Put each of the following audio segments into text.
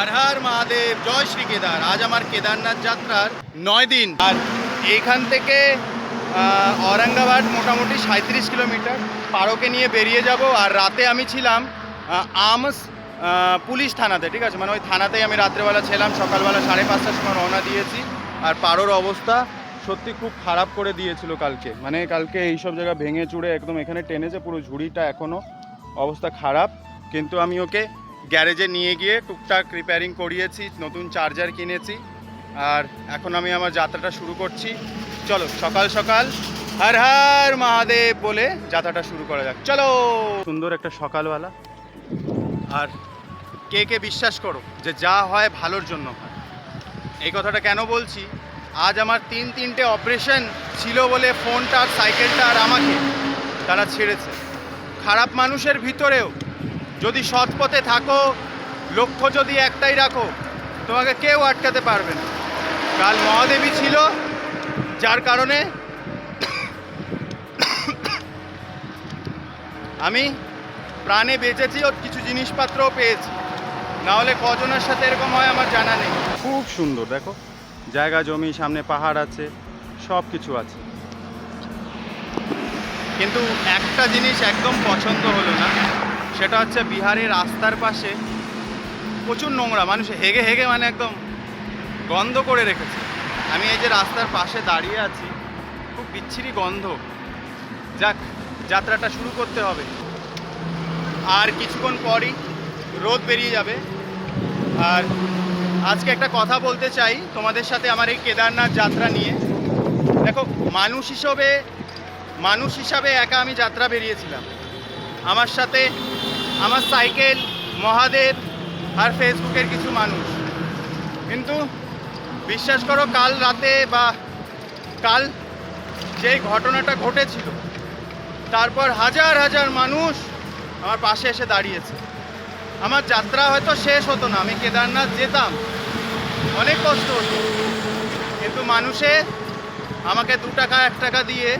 হর হর মহাদেব, জয় শ্রী কেদার। আজ আমার কেদারনাথ যাত্রার নয় দিন। আর এইখান থেকে ঔরঙ্গাবাদ মোটামুটি সাঁত্রিশ কিলোমিটার। পারোকে নিয়ে বেরিয়ে যাব। আর রাতে আমি ছিলাম আমস পুলিশ থানাতে, ঠিক আছে? মানে ওই থানাতেই আমি রাত্রেবেলা ছিলাম। সকালবেলা সাড়ে পাঁচটার সময় রওনা দিয়েছি। আর পারোর অবস্থা সত্যি খুব খারাপ করে দিয়েছিল কালকে। মানে কালকে এইসব জায়গা ভেঙে চুড়ে একদম এখানে টেনেছে পুরো ঝুড়িটা এখনও অবস্থা খারাপ। কিন্তু আমি ওকে গ্যারেজে নিয়ে গিয়ে টুকটাক রিপেয়ারিং করিয়েছি, নতুন চার্জার কিনেছি। আর এখন আমি আমার যাত্রাটা শুরু করছি। চলো, সকাল সকাল হর হর মহাদেব বলে যাত্রাটা শুরু করা যাক। চলো! সুন্দর একটা সকালবেলা। আর কে কে বিশ্বাস করো যে যা হয় ভালোর জন্য হয়। এই কথাটা কেন বলছি? আজ আমার তিন তিনটে অপারেশন ছিল বলে ফোনটা আর সাইকেলটা আর আমাকে তারা ছেড়েছে। খারাপ মানুষের ভিতরেও যদি সৎ পথে থাকো লক্ষ্য যদি একটাই রাখো তোমাকে কেউ আটকাতে পারবে না। কাল মহাদেবী ছিল যার কারণে আমি প্রাণে বেঁচেছি ও কিছু জিনিসপত্রও পেয়েছি। না হলে কজনের সাথে এরকম হয় আমার জানা নেই। খুব সুন্দর দেখো। জায়গা জমি সামনে পাহাড় আছে সব কিছু আছে। কিন্তু একটা জিনিস একদম পছন্দ হলো না। সেটা হচ্ছে বিহারের রাস্তার পাশে প্রচুর নোংরা, মানুষ হেগে হেগে মানে একদম গন্ধ করে রেখেছে। আমি এই যে রাস্তার পাশে দাঁড়িয়ে আছি, খুব বিচ্ছিরি গন্ধ। যাক, যাত্রাটা শুরু করতে হবে। আর কিছুক্ষণ পরই রোদ বেরিয়ে যাবে। আর আজকে একটা কথা বলতে চাই তোমাদের সাথে আমার এই কেদারনাথ যাত্রা নিয়ে। দেখো, মানুষ হিসেবে, মানুষ হিসাবে একা আমি যাত্রা বেরিয়েছিলাম। আমার সাথে আমার সাইকেল, মহাদেব আর ফেসবুকের কিছু মানুষ। কিন্তু বিশ্বাস করো, কাল রাতে বা কাল যেই ঘটনাটা ঘটেছিল, তারপর হাজার হাজার মানুষ আমার পাশে এসে দাঁড়িয়েছে। আমার যাত্রা হয়তো শেষ হতো না, আমি কেদারনাথ যেতাম। অনেক কষ্ট হতো। কিন্তু মানুষে আমাকে দু টাকা, এক টাকা দিয়ে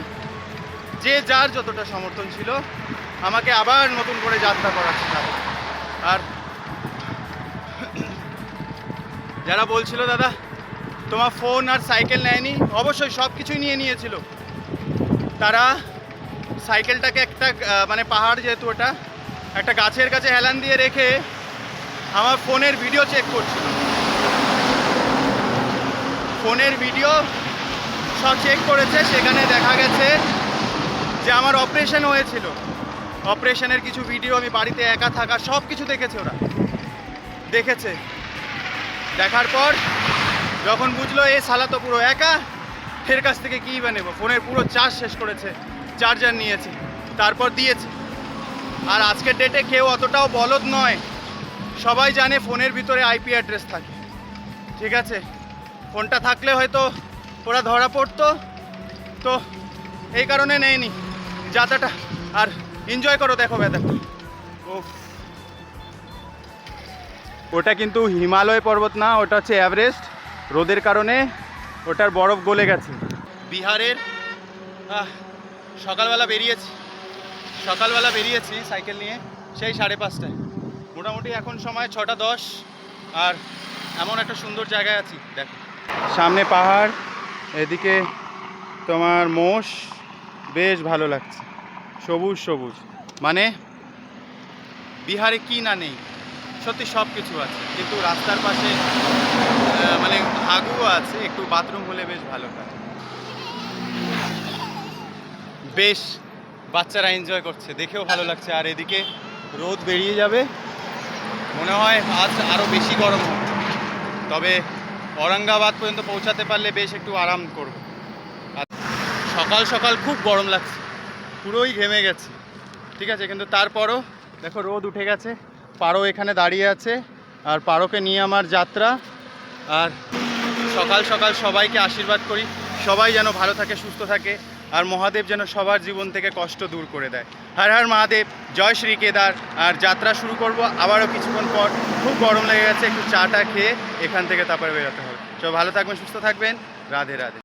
যে যার যতটা সমর্থন ছিল আমাকে আবার নতুন করে যাত্রা করাচ্ছে তারা। আর যারা বলছিল, দাদা, তোমার ফোন আর সাইকেল নেয়নি? অবশ্যই সব কিছুই নিয়ে নিয়েছিল। তারা সাইকেলটাকে একটা মানে পাহাড় যেহেতু ওটা, একটা গাছের কাছে হেলান দিয়ে রেখে আমার ফোনের ভিডিও চেক করছিল। ফোনের ভিডিও সব চেক করেছে, সেখানে দেখা গেছে যে আমার অপারেশন হয়েছিল। অপারেশনের কিছু ভিডিও, আমি বাড়িতে একা থাকা সব কিছু দেখেছে ওরা। দেখেছে। দেখার পর যখন বুঝলো, এ সালা তো পুরো একা ফের কাছ থেকে কী বা নেব? ফোনের পুরো চার্জ শেষ করেছে, চার্জার নিয়েছে, তারপর দিয়েছে। আর আজকের ডেটে কেউ অতটাও বলদ নয়। সবাই জানে ফোনের ভিতরে আইপি অ্যাড্রেস থাকে। ঠিক আছে? ফোনটা থাকলে হয়তো ওরা ধরা পড়তো। তো এই কারণে নেয়নি। যাত্রাটা আর এনজয় করো দেখো ও ওটা কিন্তু হিমালয় পর্বত না ওটা হচ্ছে এভারেস্ট। রোদের কারণে ওটার বরফ গলে গেছে। বিহারের সকালবেলা বেরিয়েছি। সকালবেলা বেরিয়েছি সাইকেল নিয়ে সেই সাড়ে পাঁচটায়। মোটামুটি এখন সময় ছটা দশ আর এমন একটা সুন্দর জায়গায় আছি দেখো। সামনে পাহাড় এদিকে তোমার মোষ বেশ ভালো লাগছে। সবুজ সবুজ। মানে বিহারে কি না নেই, সত্যি সব কিছু আছে। কিন্তু রাস্তার পাশে মানে হাগুও আছে, একটু বাথরুম হলে বেশ ভালো হয়। বেশ, বাচ্চারা এনজয় করছে, দেখেও ভালো লাগছে। আর এদিকে রোদ বেরিয়ে যাবে। মনে হয় আজ আরও বেশি গরম হবে। তবে ঔরঙ্গাবাদ পর্যন্ত পৌঁছাতে পারলে বেশ একটু আরাম করব। সকাল সকাল খুব গরম লাগছে। পুরোই ঘেমে গেছে। ঠিক আছে, কিন্তু তারপরও দেখো রোদ উঠে গেছে। পারো এখানে দাঁড়িয়ে আছে, আর পারোকে নিয়ে আমার যাত্রা। আর সকাল সকাল সবাইকে আশীর্বাদ করি, সবাই যেন ভালো থাকে, সুস্থ থাকে, আর মহাদেব যেন সবার জীবন থেকে কষ্ট দূর করে দেয়। হর হর মহাদেব, জয় শ্রী কেদার। আর যাত্রা শুরু করব আবারও কিছুক্ষণ পর। খুব গরম লেগে গেছে, একটু চাটা খেয়ে এখান থেকে তারপরে বেরোতে হবে। সব ভালো থাকবেন, সুস্থ থাকবেন। রাধে রাধে।